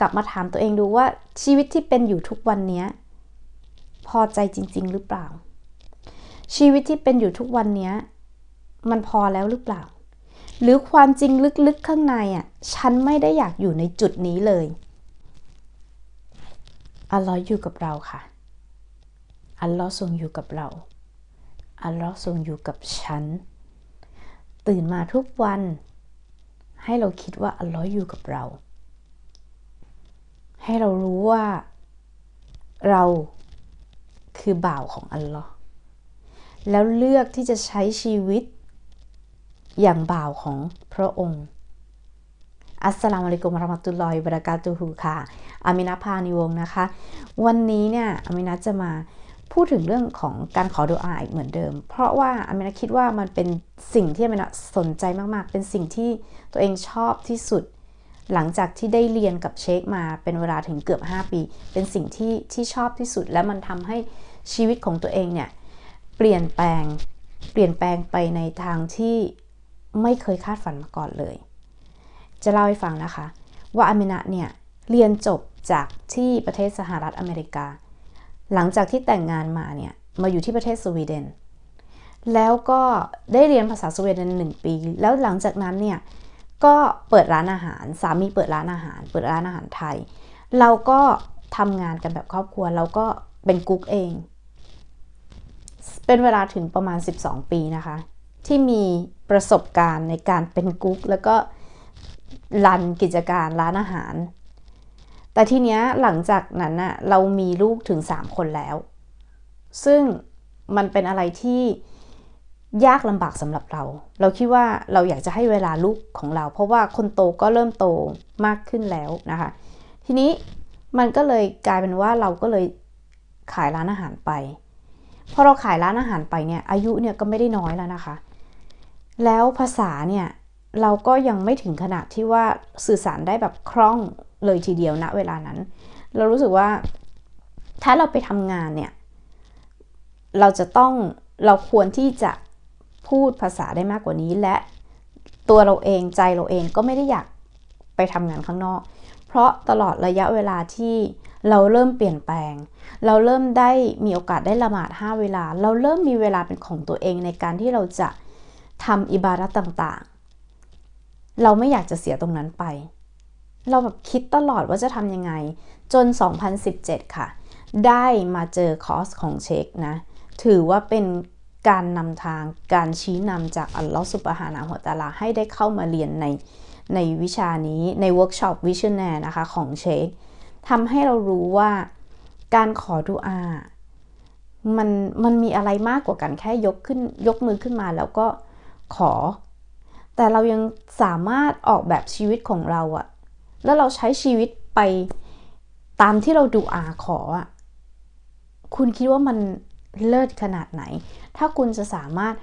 กลับมาถามตัวเองดูว่าชีวิตที่เป็นอยู่ทุกวันนี้พอใจจริง ๆ หรือเปล่า ชีวิตที่เป็นอยู่ทุกวันนี้มันพอแล้วหรือเปล่า หรือความจริงลึกๆข้างในอะฉันไม่ได้อยากอยู่ในจุดนี้เลยอัลลอฮ์อยู่กับเราค่ะ อัลลอฮ์ทรงอยู่กับเรา อัลลอฮ์ทรงอยู่กับฉัน ตื่นมาทุกวัน ให้เราคิดว่าอัลลอฮ์อยู่กับเรา ให้เรารู้ว่าเราคือบ่าวของอัลลอฮ์แล้วเลือกที่จะใช้ชีวิต อย่างบ่าวของพระองค์ อัสสลามุอะลัยกุมรามะตุลอฮิบะเราะกาตุฮูค่ะ อามินาพานิวงนะคะ วันนี้เนี่ยอามินาจะมาพูดถึงเรื่องของการขอดุอาอีกเหมือนเดิม เพราะว่าอามินาคิดว่ามันเป็นสิ่งที่อามินาสนใจมากๆ เป็นสิ่งที่ตัวเองชอบที่สุด หลังจากที่ได้เรียนกับเชคมาเป็นเวลาถึงเกือบ 5 ปี เป็นสิ่งที่ที่ชอบที่สุด และมันทำให้ชีวิตของตัวเองเนี่ยเปลี่ยนแปลงเปลี่ยนแปลงไปในทางที่ไม่เคยคาดฝันมาก่อนเลย จะเล่าให้ฟังนะคะ ว่าอามินะเนี่ยเรียนจบจากที่ประเทศสหรัฐอเมริกา หลังจากที่แต่งงานมาเนี่ยมาอยู่ที่ประเทศสวีเดน แล้วก็ได้เรียนภาษาสวีเดนหนึ่งปี แล้วหลังจากนั้นเนี่ย ก็เปิดร้านอาหาร สามีเปิดร้านอาหาร เปิดร้านอาหารไทย เราก็ทำงานกันแบบครอบครัว เราก็เป็นกุ๊กเอง เป็นเวลาถึงประมาณ 12 ปีนะคะ ที่มีประสบการณ์ในการเป็นกุ๊กแล้วก็รันกิจการร้านอาหาร แต่ทีเนี้ยหลังจากนั้นน่ะเรามีลูกถึง 3 คนแล้ว ซึ่งมันเป็นอะไรที่ ยากลำบากสำหรับเรา เราคิดว่าเราอยากจะให้เวลาลูกของเรา เพราะว่าคนโตก็เริ่มโตมากขึ้นแล้วนะคะ ทีนี้มันก็เลยกลายเป็นว่าเราก็เลยขายร้านอาหารไป พอเราขายร้านอาหารไปเนี่ยอายุเนี่ยก็ไม่ได้น้อยแล้วนะคะ แล้วภาษาเนี่ยเราก็ยังไม่ถึงขนาดที่ว่าสื่อสารได้แบบคล่องเลยทีเดียวณเวลานั้น เรารู้สึกว่าถ้าเราไปทำงานเนี่ยเราจะต้องเราควรที่จะ พูดภาษาได้มากกว่านี้ และตัวเราเองใจเราเองก็ไม่ได้อยากไปทำงานข้างนอก เพราะตลอดระยะเวลาที่เราเริ่มเปลี่ยนแปลง เราเริ่มได้มีโอกาสได้ละหมาด5เวลา เราเริ่มมีเวลาเป็นของตัวเองในการที่เราจะทำอิบารัตต่างๆ เราไม่อยากจะเสียตรงนั้นไป เราแบบคิดตลอดว่าจะทำยังไง จน 2017 ค่ะ ได้มาเจอคอร์สของเชคนะ ถือว่าเป็น การนำทางการชี้นำจากอัลลอฮฺสุบฮานะฮุตาลาให้ได้เข้ามาเรียนในในวิชานี้ในเวิร์กช็อปวิชั่นแนนะคะของเชคทำให้เรารู้ว่าการขอดุอามันมันมีอะไรมากกว่ากันแค่ยกขึ้นยกมือขึ้นมาแล้วก็ขอ แต่เรายังสามารถออกแบบชีวิตของเราอะแล้วเราใช้ชีวิตไปตามที่เราดูอาขออะคุณคิดว่ามัน เลิศขนาดไหน ถ้าคุณจะสามารถ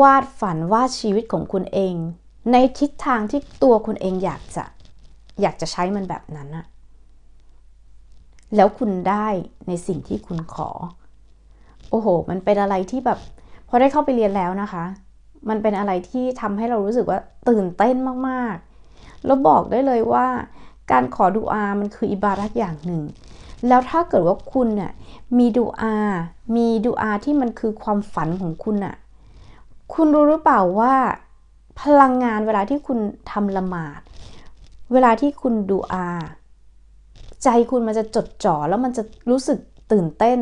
วาดฝันวาดชีวิตของคุณเอง ในทิศทางที่ตัวคุณเองอยากจะอยากจะใช้มันแบบนั้นอะแล้วคุณได้ในสิ่งที่คุณขอ โอ้โห มันเป็นอะไรที่แบบพอได้เข้าไปเรียนแล้วนะคะ มันเป็นอะไรที่ทำให้เรารู้สึกว่าตื่นเต้นมากๆ แล้วบอกได้เลยว่า การขอดุอามันคืออิบารัตอย่างหนึ่ง แล้วถ้าเกิดว่าคุณเนี่ยมีดุอา มีดุอาที่มันคือความฝันของคุณอะคุณรู้หรือเปล่าว่า พลังงานเวลาที่คุณทำละหมาด เวลาที่คุณดูอา ใจคุณมันจะจดจ่อแล้วมันจะรู้สึกตื่นเต้น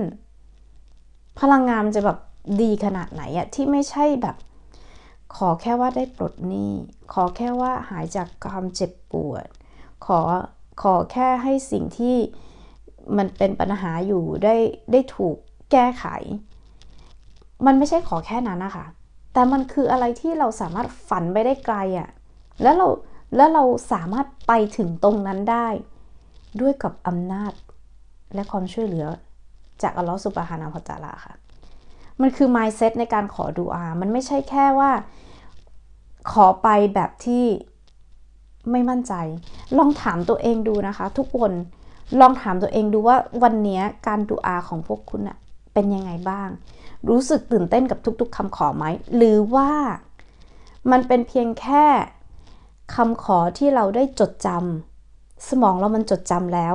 พลังงานมันจะแบบดีขนาดไหนอะที่ไม่ใช่แบบ ขอแค่ว่าได้ปลดหนี้ ขอแค่ว่าหายจากความเจ็บปวด ขอขอแค่ให้สิ่งที่ มันเป็นปัญหาอยู่ได้ได้ถูกแก้ไข มันไม่ใช่ขอแค่นั้นนะคะแต่มันคืออะไรที่เราสามารถฝันไปได้ไกลอะ่ะแล้วเราแล้วเราสามารถไปถึงตรงนั้นได้ ด้วยกับอำนาจและความช่วยเหลือจากอัลลอฮฺสุบฮานาฮุตาลาค่ะ มันคือ mindset ในการขอดูอา มันไม่ใช่แค่ว่า ขอไปแบบที่ไม่มั่นใจ ลองถามตัวเองดูนะคะ ทุกคน ลองถามตัวเองดูว่าวันนี้การดูอาของพวกคุณอะเป็นยังไงบ้าง รู้สึกตื่นเต้นกับทุกๆคำขอไหม หรือว่ามันเป็นเพียงแค่คำขอที่เราได้จดจำสมองเรามันจดจำแล้ว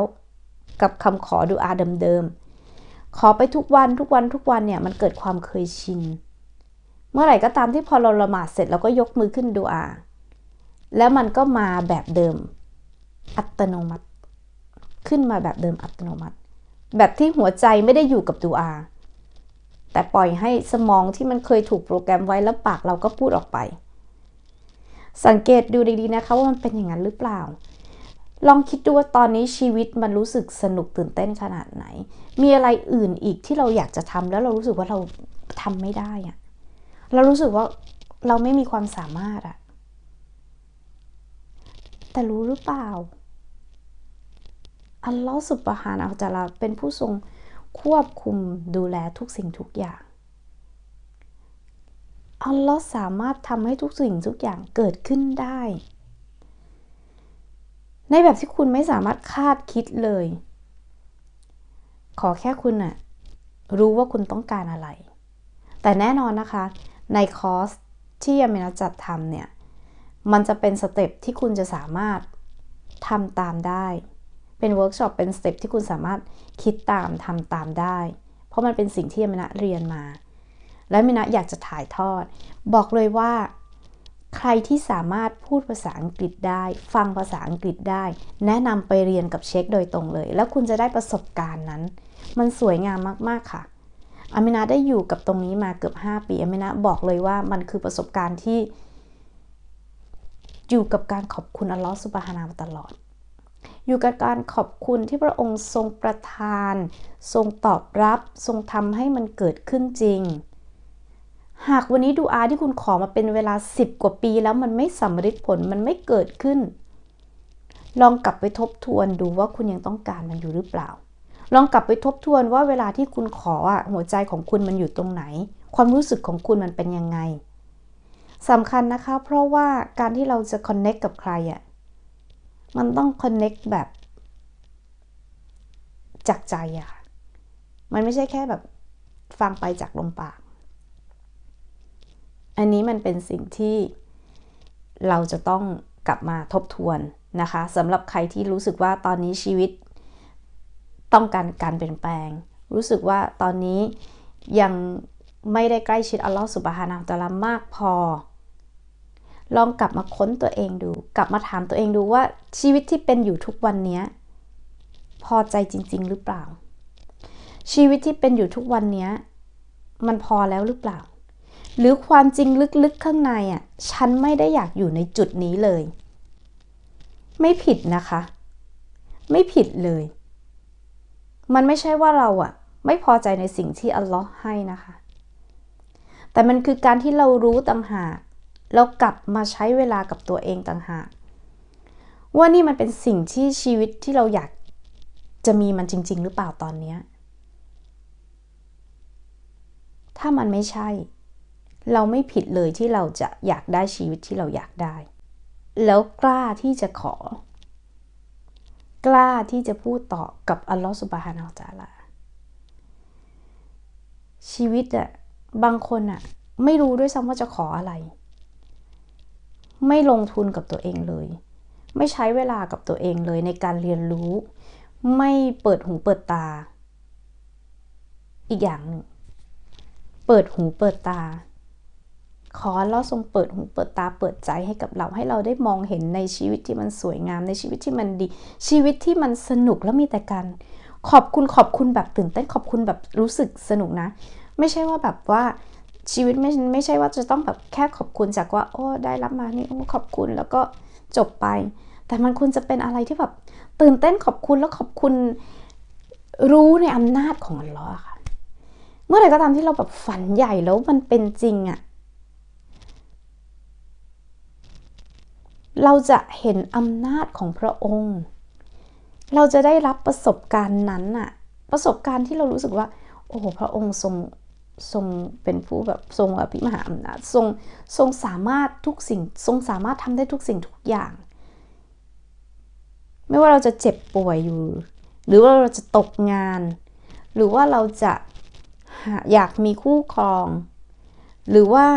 กับคำขอดูอาเดิมๆ ขอไปทุกวันทุกวันทุกวันเนี่ยมันเกิดความเคยชิน เมื่อไหร่ก็ตามที่พอเราละหมาดเสร็จเราก็ยกมือขึ้นดูอา แล้วมันก็มาแบบเดิม อัตโนมัติ ขึ้นมาแบบเดิมอัตโนมัติ แบบที่หัวใจไม่ได้อยู่กับดูอา แต่ปล่อยให้สมองที่มันเคยถูกโปรแกรมไว้แล้วปากเราก็พูดออกไป สังเกตดูดีๆนะคะว่ามันเป็นอย่างนั้นหรือเปล่า ลองคิดดูว่าตอนนี้ชีวิตมันรู้สึกสนุกตื่นเต้นขนาดไหน มีอะไรอื่นอีกที่เราอยากจะทำแล้วเรารู้สึกว่าเราทำไม่ได้อะเรารู้สึกว่าเราไม่มีความสามารถอะแต่รู้หรือเปล่า อัลลอฮฺสุบฮานะอัลตะลาเป็นผู้ทรงควบคุมดูแลทุกสิ่งทุกอย่าง อัลลอฮ์สามารถทำให้ทุกสิ่งทุกอย่างเกิดขึ้นได้ ในแบบที่คุณไม่สามารถคาดคิดเลย ขอแค่คุณน่ะรู้ว่าคุณต้องการอะไร แต่แน่นอนนะคะ ในคอร์สที่ยามินาจัดทำเนี่ย มันจะเป็นสเต็ปที่คุณจะสามารถทำตามได้ เป็นเวิร์กช็อปเป็นสเต็ปที่คุณสามารถคิดตามทำตามได้ เพราะมันเป็นสิ่งที่มินาเรียนมา และมินะอยากจะถ่ายทอด บอกเลยว่า ใครที่สามารถพูดภาษาอังกฤษได้ ฟังภาษาอังกฤษได้ แนะนำไปเรียนกับเช็คโดยตรงเลย แล้วคุณจะได้ประสบการณ์นั้น มันสวยงามมากๆค่ะอามินาได้อยู่กับตรงนี้มาเกือบ 5 ปีอามินาบอกเลยว่ามันคือประสบการณ์ที่ อยู่กับการขอบคุณอัลลอฮฺสุบฮานามาตลอด อยู่กับการขอบคุณที่พระองค์ทรงประทาน ทรงตอบรับทรงทำให้มันเกิดขึ้นจริง หากวันนี้ดูอาที่คุณขอมาเป็นเวลา 10 กว่าปีแล้วมันไม่สำเร็จผลมันไม่เกิดขึ้น ลองกลับไปทบทวนดูว่าคุณยังต้องการมันอยู่หรือเปล่า ลองกลับไปทบทวนว่าเวลาที่คุณขออะหัวใจของคุณมันอยู่ตรงไหน ความรู้สึกของคุณมันเป็นยังไงสำคัญนะคะ เพราะว่าการที่เราจะคอนเน็กกับใครอะ มันต้องคอนเน็กแบบ จากใจอะมันไม่ใช่แค่แบบฟังไปจากลมปาก อันนี้มันเป็นสิ่งที่เราจะต้องกลับมาทบทวนนะคะสำหรับใครที่รู้สึกว่าตอนนี้ชีวิต ต้องการการเปลี่ยนแปลง รู้สึกว่าตอนนี้ยังไม่ได้ใกล้ชิดอัลลอฮฺสุบฮานาตะลามากพอ ลองกลับมาค้นตัวเองดู กลับมาถามตัวเองดูว่าชีวิตที่เป็นอยู่ทุกวันนี้พอใจจริง ๆ หรือเปล่า ชีวิตที่เป็นอยู่ทุกวันนี้มันพอแล้วหรือเปล่า หรือความจริงลึกๆข้างในอะฉันไม่ได้อยากอยู่ในจุดนี้เลย ไม่ผิดนะคะ ไม่ผิดเลย มันไม่ใช่ว่าเราอะ ไม่พอใจในสิ่งที่อัลลอฮ์ให้นะคะ แต่มันคือการที่เรารู้ต่างหาก เรากลับมาใช้เวลากับตัวเองต่างหาก ว่านี่มันเป็นสิ่งที่ชีวิตที่เราอยากจะมีมันจริง ๆ หรือเปล่าตอนนี้ ถ้ามันไม่ใช่ เราไม่ผิดเลยที่เราจะอยากได้ชีวิตที่เราอยากได้ แล้วกล้าที่จะขอ กล้าที่จะพูดต่อกับอัลลอฮฺสุบฮานาอัลจาลาชีวิตอะบางคนอะไม่รู้ด้วยซ้ำว่าจะขออะไร ไม่ลงทุนกับตัวเองเลย ไม่ใช้เวลากับตัวเองเลยในการเรียนรู้ ไม่เปิดหูเปิดตา อีกอย่างหนึ่งเปิดหูเปิดตา ขอเราทรงเปิดหูเปิดตาเปิดใจให้กับเราให้เราได้มองเห็นในชีวิตที่มันสวยงามในชีวิตที่มันดี ชีวิตที่มันสนุกแล้วมีแต่การขอบคุณขอบคุณแบบตื่นเต้นขอบคุณแบบรู้สึกสนุกนะ ไม่ใช่ว่าแบบว่า ชีวิตไม่ไม่ใช่ว่าจะต้องแบบแค่ขอบคุณจากว่า โอ้ได้รับมานี่โอ้ขอบคุณแล้วก็จบไป แต่มันควรจะเป็นอะไรที่แบบตื่นเต้นขอบคุณแล้วขอบคุณรู้ในอำนาจของอัลลอฮ์ค่ะ เมื่อไหร่ก็ตามที่เราแบบฝันใหญ่แล้วมันเป็นจริงอะ่ะเราจะเห็นอำนาจของพระองค์ เราจะได้รับประสบการณ์นั้นอะประสบการณ์ที่เรารู้สึกว่า โอ้พระองค์ทรง ทรงเป็นผู้แบบทรงอภิมหาอำนาจทรงทรงสามารถทุกสิ่ง ทรงสามารถทำได้ทุกสิ่งทุกอย่าง ไม่ว่าเราจะเจ็บป่วยอยู่ หรือว่าเราจะตกงาน หรือว่าเราจะอยากมีคู่ครอง หรือว่า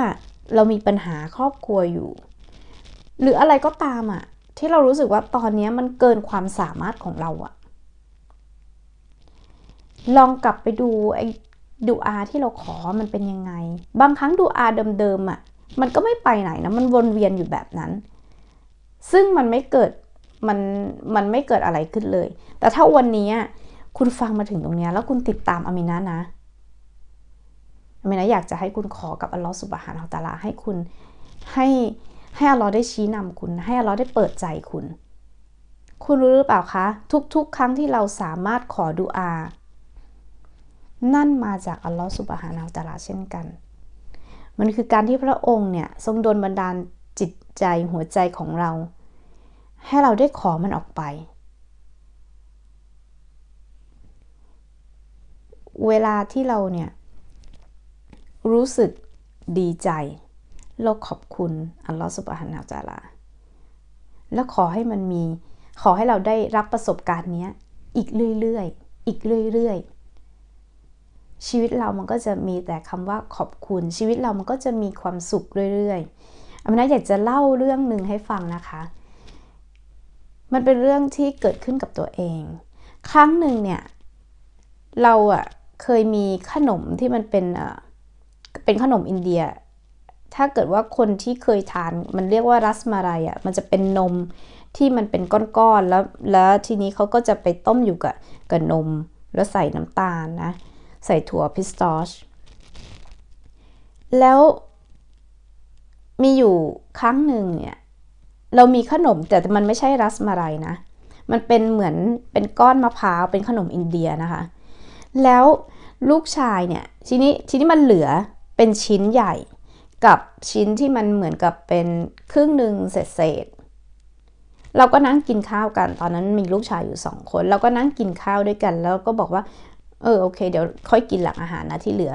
เรามีปัญหาครอบครัวอยู่ หรืออะไรก็ตามอะ่ะที่เรารู้สึกว่าตอนนี้มันเกินความสามารถของเราอะลองกลับไปดูไอ้ ดูอาที่เราขอมันเป็นยังไง บางครั้งดูอาเดิมๆอะมันก็ไม่ไปไหนนะมันวนเวียนอยู่แบบนั้น ซึ่งมันไม่เกิดมันมันไม่เกิดอะไรขึ้นเลย แต่ถ้าวันนี้คุณฟังมาถึงตรงนี้แล้วคุณติดตามอามินะนะอามินะอยากจะให้คุณขอกับอัลลอฮฺสุบฮานาอัลตะลาให้คุณให้ให้อัลลอฮ์ได้ชี้นำคุณ ให้อัลลอฮ์ได้เปิดใจคุณ คุณรู้หรือเปล่าคะ ทุกๆ ครั้งที่เราสามารถขอดุอา นั่นมาจากอัลลอฮ์สุบฮานาอัลตะลาเช่นกัน มันคือการที่พระองค์เนี่ยทรงโดนบันดาลจิตใจหัวใจของเรา ให้เราได้ขอมันออกไป เวลาที่เราเนี่ยรู้สึกดีใจ เราขอบคุณอัลลอฮฺสุบฮานาอัลตะลา แล้วขอให้มันมีขอให้เราได้รับประสบการณ์นี้อีกเรื่อยๆ อีกเรื่อยๆ ชีวิตเรามันก็จะมีแต่คำว่าขอบคุณ ชีวิตเรามันก็จะมีความสุขเรื่อยๆอามนะอยากจะเล่าเรื่องหนึ่งให้ฟังนะคะ มันเป็นเรื่องที่เกิดขึ้นกับตัวเอง ครั้งหนึ่งเนี่ย เราอะเคยมีขนมที่มันเป็นเป็นขนมอินเดีย ถ้าเกิดว่าคนที่เคยทาน มันเรียกว่ารัสมาลัยอะมันจะเป็นนมที่มันเป็นก้อนๆแล้วแล้วทีนี้เขาก็จะไปต้มอยู่กับกับนม แล้วใส่น้ำตาลนะ ใส่ถั่วพิสตอชแล้วมีอยู่ครั้งหนึ่งเนี่ย เรามีขนมแต่มันไม่ใช่รัสมาลัยนะ มันเป็นเหมือนเป็นก้อนมะพร้าวเป็นขนมอินเดียนะคะ แล้วลูกชายเนี่ยทีนี้ทีนี้มันเหลือเป็นชิ้นใหญ่กับชิ้นที่มันเหมือนกับเป็นครึ่งหนึ่งเศษๆเราก็นั่งกินข้าวกัน ตอนนั้นมีลูกชายอยู่สองคน เราก็นั่งกินข้าวด้วยกัน แล้วก็บอกว่า เออโอเค เดี๋ยวค่อยกินหลังอาหารนะที่เหลือ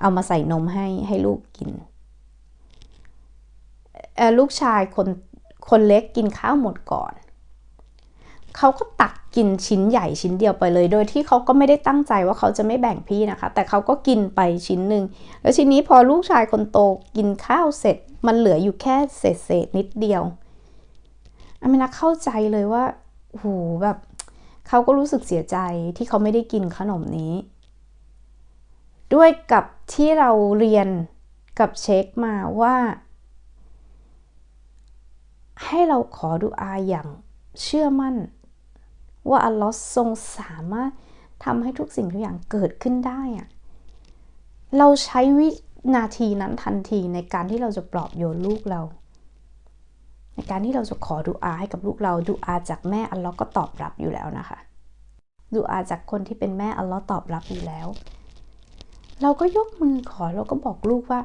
เอามาใส่นมให้ให้ลูกกินลูกชายคนคนเล็กกินข้าวหมดก่อน เขาก็ตักกินชิ้นใหญ่ชิ้นเดียวไปเลย โดยที่เขาก็ไม่ได้ตั้งใจว่าเขาจะไม่แบ่งพี่นะคะ แต่เขาก็กินไปชิ้นหนึ่ง แล้วทีนี้พอลูกชายคนโตกินข้าวเสร็จ มันเหลืออยู่แค่เศษเศษนิดเดียวอามินาเข้าใจเลยว่าโหแบบ เขาก็รู้สึกเสียใจที่เขาไม่ได้กินขนมนี้ ด้วยกับที่เราเรียนกับเช็คมาว่า ให้เราขอดูอาอย่างเชื่อมั่น ว่าอัลลอฮ์ทรงสามารถทำให้ทุกสิ่งทุกอย่างเกิดขึ้นได้อะเราใช้วินาทีนั้นทันทีในการที่เราจะปลอบโยนลูกเรา ในการที่เราจะขอดุอาให้กับลูกเราดุอาจากแม่อัลลอฮ์ก็ตอบรับอยู่แล้วนะคะดุอาจากคนที่เป็นแม่อัลลอฮ์ตอบรับอยู่แล้ว เราก็ยกมือขอเราก็บอกลูกว่า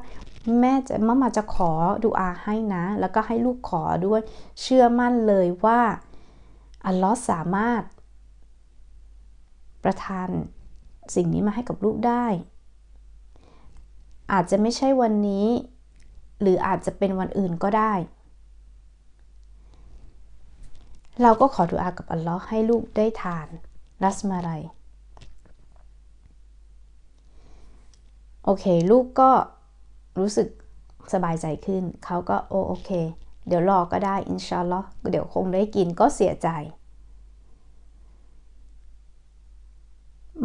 แม่จะมามาจะขอดุอาให้นะ แล้วก็ให้ลูกขอด้วยเชื่อมั่นเลยว่าอัลลอฮ์สามารถ ประทานสิ่งนี้มาให้กับลูกได้ อาจจะไม่ใช่วันนี้ หรืออาจจะเป็นวันอื่นก็ได้ เราก็ขอดุอากับอัลลอฮ์ให้ลูกได้ทานรัสมาไรโอเค ลูกก็รู้สึกสบายใจขึ้น เขาก็โอโอเค เดี๋ยวรอก็ได้ อินชาลอเดี๋ยวคงได้กินก็เสียใจ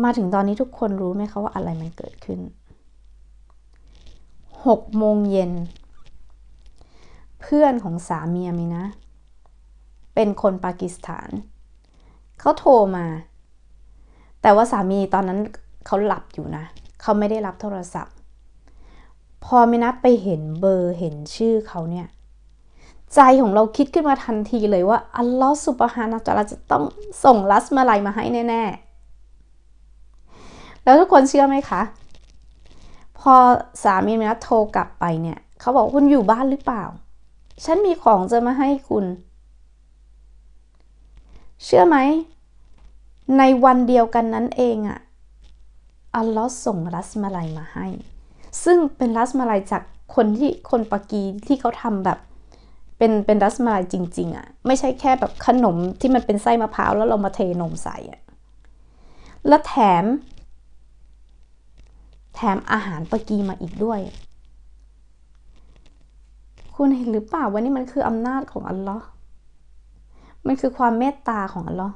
มาถึงตอนนี้ทุกคนรู้ไหมคะว่าอะไรมันเกิดขึ้นหกโมงเย็น เพื่อนของสามีมีนะ เป็นคนปากีสถาน เขาโทรมา แต่ว่าสามีตอนนั้นเขาหลับอยู่นะ เขาไม่ได้รับโทรศัพท์ พอมินัไปเห็นเบอร์เห็นชื่อเขาเนี่ย ใจของเราคิดขึ้นมาทันทีเลยว่า อัลลอฮฺสุบฮานะจะจะต้องส่งลัสมาลัยมาให้แน่แล้วทุกคนเชื่อไหมคะ พอสามีมินัทโทรกลับไปเนี่ย เขาบอกคุณอยู่บ้านหรือเปล่า ฉันมีของจะมาให้คุณ เชื่อไหม ในวันเดียวกันนั้นเองอะอัลลอฮ์ส่งรัสมาลัยมาให้ ซึ่งเป็นรัสมาลัยจากคนที่คนปากีที่เขาทำแบบเป็นเป็นรัสมาลัยจริง ๆอะไม่ใช่แค่แบบขนมที่มันเป็นไส้มะพร้าวแล้วเรามาเทนมใส่อะแล้วแถม แถมอาหารปากีมาอีกด้วย คุณเห็นหรือเปล่าว่านี่มันคืออำนาจของอัลลอฮ์ มันคือความเมตตาของอัลลอฮ์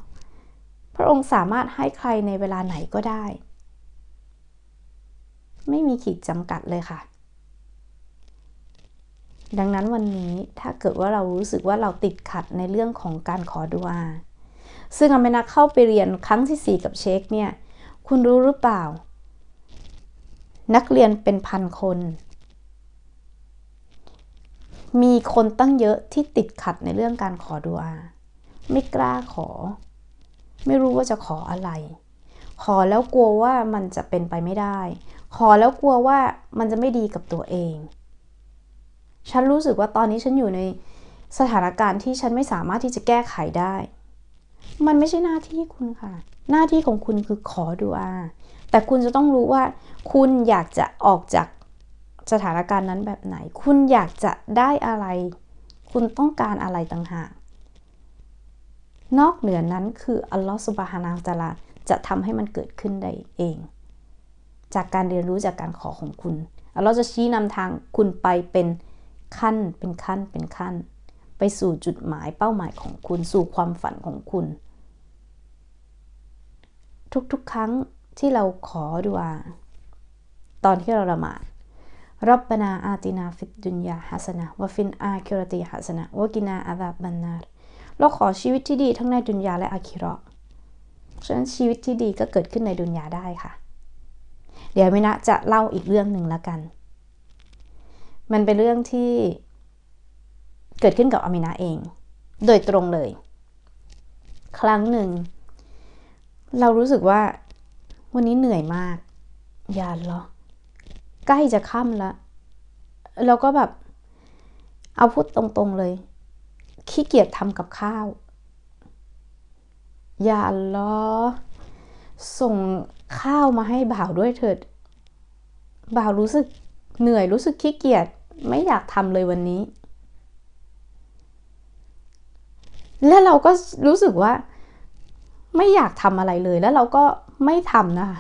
พระองค์สามารถให้ใครในเวลาไหนก็ได้ ไม่มีขีดจำกัดเลยค่ะ ดังนั้นวันนี้ถ้าเกิดว่าเรารู้สึกว่าเราติดขัดในเรื่องของการขอดุอา ซึ่งอาเมนาเข้าไปเรียนครั้งที่ 4 กับเชคเนี่ย คุณรู้หรือเปล่า นักเรียนเป็นพันคน มีคนตั้งเยอะที่ติดขัดในเรื่องการขอดุอา ไม่กล้าขอ ไม่รู้ว่าจะขออะไร ขอแล้วกลัวว่ามันจะเป็นไปไม่ได้ ขอแล้วกลัวว่ามันจะไม่ดีกับตัวเอง ฉันรู้สึกว่าตอนนี้ฉันอยู่ในสถานการณ์ที่ฉันไม่สามารถที่จะแก้ไขได้ มันไม่ใช่หน้าที่คุณค่ะ หน้าที่ของคุณคือขอดุอา แต่คุณจะต้องรู้ว่า คุณอยากจะออกจากสถานการณ์นั้นแบบไหน คุณอยากจะได้อะไร คุณต้องการอะไรต่างหาก นอกเหนือนั้นคืออัลลอฮฺสุบฮานาตะลาจะทำให้มันเกิดขึ้นได้เอง จากการเรียนรู้จากการขอของคุณอัลลอฮฺจะชี้นำทางคุณไปเป็นขั้นเป็นขั้นเป็นขั้น ไปสู่จุดหมายเป้าหมายของคุณสู่ความฝันของคุณ ทุกๆครั้งที่เราขอดุอาตอนที่เราละหมาดรับบนาอาตินาฟิดดุนยาฮัสนะวะฟินอาคิรติฮัสนะวะกินาอาดาบันนาร เราขอชีวิตที่ดีทั้งในดุนยาและอาคิรอฉะนั้นชีวิตที่ดีก็เกิดขึ้นในดุนยาได้ค่ะ เดี๋ยวมินะจะเล่าอีกเรื่องหนึ่งแล้วกัน มันเป็นเรื่องที่เกิดขึ้นกับอามินาเอง โดยตรงเลย ครั้งหนึ่ง เรารู้สึกว่าวันนี้เหนื่อยมาก ยานเหรอใกล้จะค่ำแล้วแล้วก็แบบ เอาพูดตรงๆเลย ขี้เกียจทำกับข้าว อย่าล้อส่งข้าวมาให้บ่าวด้วยเถิด บ่าวรู้สึกเหนื่อยรู้สึกขี้เกียจไม่อยากทำเลยวันนี้ แล้วเราก็รู้สึกว่า ไม่อยากทำอะไรเลย แล้วเราก็ไม่ทำนะคะ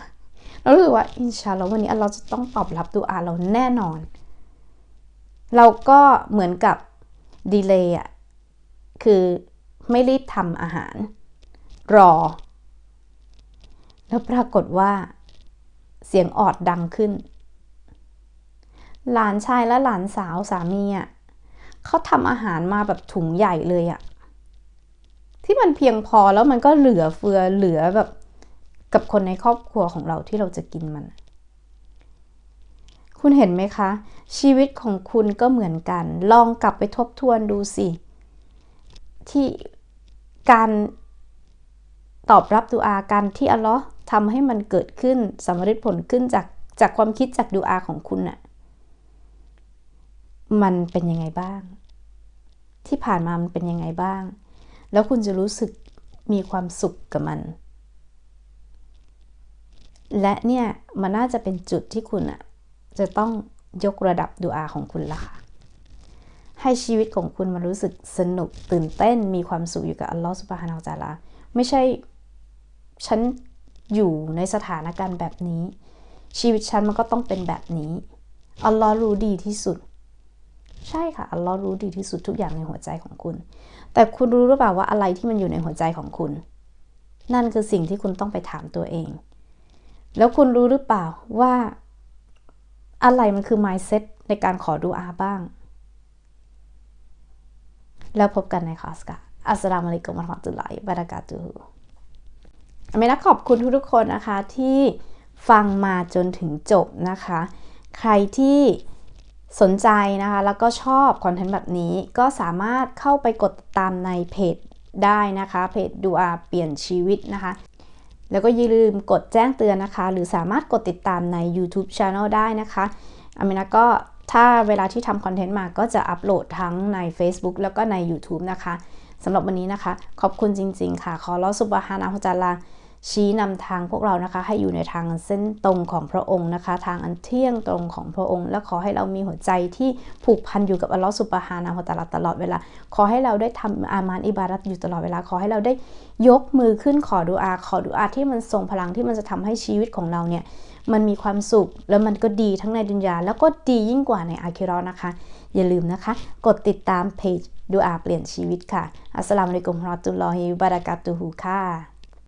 เรารู้สึกว่าอินชาอัลลอฮ์วันนี้เราจะต้องตอบรับดูอาเราแน่นอน เราก็เหมือนกับดีเลย์อะ คือไม่รีบทำอาหาร รอ แล้วปรากฏว่า เสียงออดดังขึ้น หลานชายและหลานสาวสามีอะเขาทำอาหารมาแบบถุงใหญ่เลยอะ ที่มันเพียงพอแล้วมันก็เหลือเฟือเหลือแบบกับคนในครอบครัวของเราที่เราจะกินมัน คุณเห็นไหมคะ ชีวิตของคุณก็เหมือนกัน ลองกลับไปทบทวนดูสิ ที่การตอบรับดูอาการที่อัลลอฮ์ทำให้มันเกิดขึ้นสำเร็จผลขึ้นจากจากความคิดจากดูอาของคุณน่ะมันเป็นยังไงบ้าง ที่ผ่านมามันเป็นยังไงบ้าง แล้วคุณจะรู้สึกมีความสุขกับมัน และเนี่ยมันน่าจะเป็นจุดที่คุณอะจะต้องยกระดับดูอาของคุณละค่ะ ให้ชีวิตของคุณมันรู้สึกสนุกตื่นเต้นมีความสุขอยู่กับอัลลอฮฺสุบฮานาอัลจาลาไม่ใช่ฉันอยู่ในสถานการณ์แบบนี้ ชีวิตฉันมันก็ต้องเป็นแบบนี้อัลลอฮ์รู้ดีที่สุด ใช่ค่ะอัลลอฮ์รู้ดีที่สุดทุกอย่างในหัวใจของคุณ แต่คุณรู้หรือเปล่าว่าอะไรที่มันอยู่ในหัวใจของคุณ นั่นคือสิ่งที่คุณต้องไปถามตัวเอง แล้วคุณรู้หรือเปล่าว่า อะไรมันคือ mindset ในการขอดูอาบ้าง แล้วพบกันในคลาสค่ะอัสสลามุอะลัยกุมวะราะห์มะตุลลอฮิวะบะเราะกาตุฮ์อเมนะขอบคุณทุกๆคนนะคะที่ฟังมาจนถึงจบนะคะ ใครที่สนใจนะคะ แล้วก็ชอบคอนเทนต์แบบนี้ก็สามารถเข้าไปกดติดตามในเพจได้นะคะ เพจดูอาเปลี่ยนชีวิตนะคะ แล้วก็อย่าลืมกดแจ้งเตือนนะคะ หรือสามารถกดติดตามใน YouTube Channel ได้นะคะอามินะก็ ถ้าเวลาที่ทำคอนเทนต์มาก็จะอัปโหลดทั้งใน Facebook แล้วก็ใน YouTube นะคะสำหรับวันนี้นะคะ ขอบคุณจริง ๆ ค่ะ ขอรอสุบฮานะฮุจาลาชี้นำทางพวกเรานะคะ ให้อยู่ในทางเส้นตรงของพระองค์นะคะ ทางอันเที่ยงตรงของพระองค์ และขอให้เรามีหัวใจที่ผูกพันอยู่กับอัลลอฮฺสุบฮานะฮุตาลาตลอดเวลา ขอให้เราได้ทำอามานอิบารัตอยู่ตลอดเวลา ขอให้เราได้ยกมือขึ้นขอดุอา ขอดุอาที่มันทรงพลังที่มันจะทำให้ชีวิตของเราเนี่ย มันมีความสุข แล้วมันก็ดีทั้งในดุนยาแล้วก็ดียิ่งกว่าในอาคิรอนะคะ อย่าลืมนะคะ กดติดตามเพจดูอาเปลี่ยนชีวิตค่ะ อัสสลามุอะลัยกุมฮ์เราะตุลลอฮิวบารากาตุฮูค่ะ